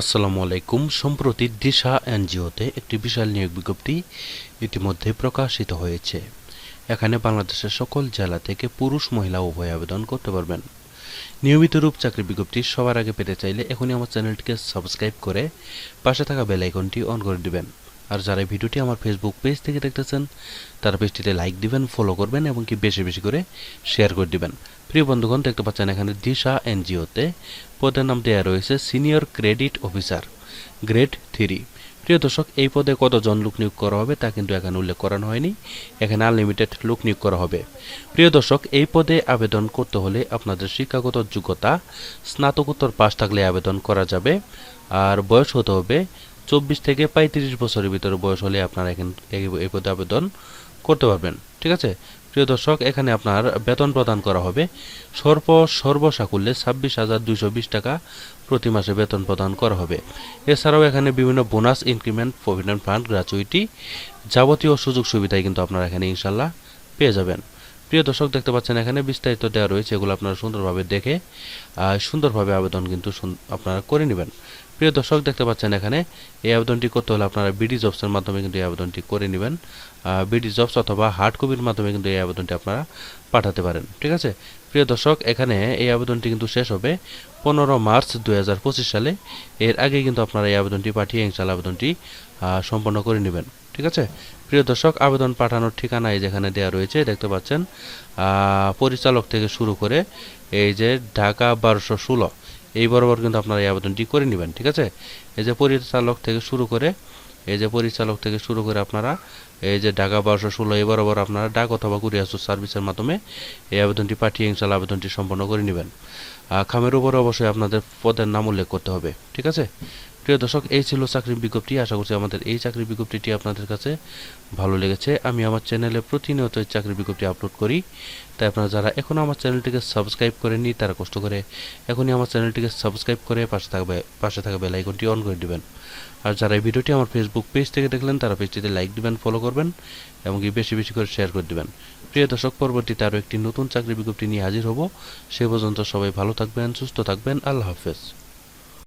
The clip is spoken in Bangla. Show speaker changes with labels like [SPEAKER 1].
[SPEAKER 1] আসসালামু আলাইকুম। সম্প্রতি দিশা এনজিওতে একটি বিশাল নিয়োগ বিজ্ঞপ্তি ইতিমধ্যে প্রকাশিত হয়েছে। এখানে বাংলাদেশের সকল জেলা থেকে পুরুষ, মহিলা উভয় আবেদন করতে পারবেন। নিয়মিত রূপ চাকরি বিজ্ঞপ্তি সবার আগে পেতে চাইলে এখনই আমার চ্যানেলটিকে সাবস্ক্রাইব করে পাশে থাকা বেল আইকনটি অন করে দিবেন। আর যারা ভিডিওটি আমার ফেসবুক পেজ থেকে দেখতেছেন, তারা পেজটিতে লাইক দিবেন ফলো করবেন এবং কি বেশি বেশি করে শেয়ার করে দিবেন। প্রিয় বন্ধুগণ, দেখতে পাচ্ছেন এখানে দিশা এনজিওতে। পদের নাম দেওয়া রয়েছে senior credit officer, grade three. প্রিয় দর্শক, এই পদে কতজন লোক নিয়োগ করা হবে তা কিন্তু এখানে উল্লেখ করানো হয়নি। এখানে আনলিমিটেড লোক নিয়োগ করা হবে। প্রিয় দর্শক, এই পদে আবেদন করতে হলে আপনাদের শিক্ষাগত যোগ্যতা, স্নাতকোত্তর পাশ থাকলে আবেদন করা যাবে, আর বয়স হতে হবে চব্বিশ থেকে পঁয়ত্রিশ বছরের ভিতরে বয়স হলে আপনারা এখানে এই- এই পদে আবেদন করতে পারবেন। ঠিক আছে? প্রিয় দর্শক, এখানে আপনার বেতন প্রদান করা হবে। সর্ব সর্বসাকুল্যে ছাব্বিশ হাজার দুইশো বিশ টাকা প্রতি মাসে বেতন প্রদান করা হবে। এছাড়াও এখানে বিভিন্ন bonus, increment, provident fund gratuity যাবতীয় সুযোগ সুবিধাই কিন্তু আপনারা এখানে ইনশাল্লাহ পেয়ে যাবেন। প্রিয় দর্শক, দেখতে পাচ্ছেন এখানে বিস্তারিত দেওয়া রয়েছে, এগুলো আপনারা সুন্দরভাবে দেখে সুন্দরভাবে আবেদন কিন্তু আপনারা করে নেবেন। প্রিয় দর্শক, দেখতে পাচ্ছেন এখানে, এই আবেদনটি করতে হলে আপনারা বিডি জবসের মাধ্যমে কিন্তু এই আবেদনটি করে নেবেন বিডি জবস অথবা হার্ড কপির মাধ্যমে কিন্তু এই আবেদনটি আপনারা পাঠাতে পারেন, ঠিক আছে? প্রিয় দর্শক, এখানে এই আবেদনটি কিন্তু শেষ হবে পনেরো মার্চ দু হাজার পঁচিশ সালে। এর আগে কিন্তু আপনারা এই আবেদনটি পাঠিয়ে ইনশাল্লাহ আবেদনটি সম্পন্ন করে নেবেন। ঠিক আছে? প্রিয় দর্শক, আবেদন পাঠানোর ঠিকানা এই যেখানে দেওয়া রয়েছে, দেখতে পাচ্ছেন পরিচালক থেকে শুরু করে এই যে ঢাকা বারোশো ষোলো, এই বরাবর কিন্তু আপনারা এই আবেদনটি করে নেবেন, ঠিক আছে? এই যে পরিচালক থেকে শুরু করে, এই যে পরিচালক থেকে শুরু করে আপনারা এই যে ঢাকা বারোশো ষোলো, এই বরাবর আপনারা ডাক অথবা কুরিয়ার সার্ভিসের মাধ্যমে এই আবেদনটি পাঠিয়ে ইনশাল্লাহ আবেদনটি সম্পন্ন করে নেবেন। খামের উপরে অবশ্যই আপনাদের পদের নাম উল্লেখ করতে হবে, ঠিক আছে? প্রিয় দর্শক, এই ছিল চাকরির বিজ্ঞপ্তি। আশা করছি আমাদের এই চাকরির বিজ্ঞপ্তিটি আপনাদের কাছে ভালো লেগেছে। আমি আমার চ্যানেলে প্রতিনিয়ত এই চাকরির বিজ্ঞপ্তি আপলোড করি। তাই আপনারা যারা এখনও আমার চ্যানেলটিকে সাবস্ক্রাইব করেননি, তারা কষ্ট করে এখনই আমার চ্যানেলটিকে সাবস্ক্রাইব করে পাশে থাকবে, পাশে থাকা বেল আইকনটি অন করে দিবেন। আর যারা এই ভিডিওটি আমার ফেসবুক পেজ থেকে দেখলেন, তারা পেজটিতে লাইক দিবেন ফলো করবেন, এবং বেশি বেশি করে শেয়ার করে দিবেন। প্রিয় দর্শক, পরবর্তীতে আরও একটি নতুন চাকরি বিজ্ঞপ্তি নিয়ে হাজির হব। সে পর্যন্ত সবাই ভালো থাকবেন, সুস্থ থাকবেন। আল্লাহ হাফেজ।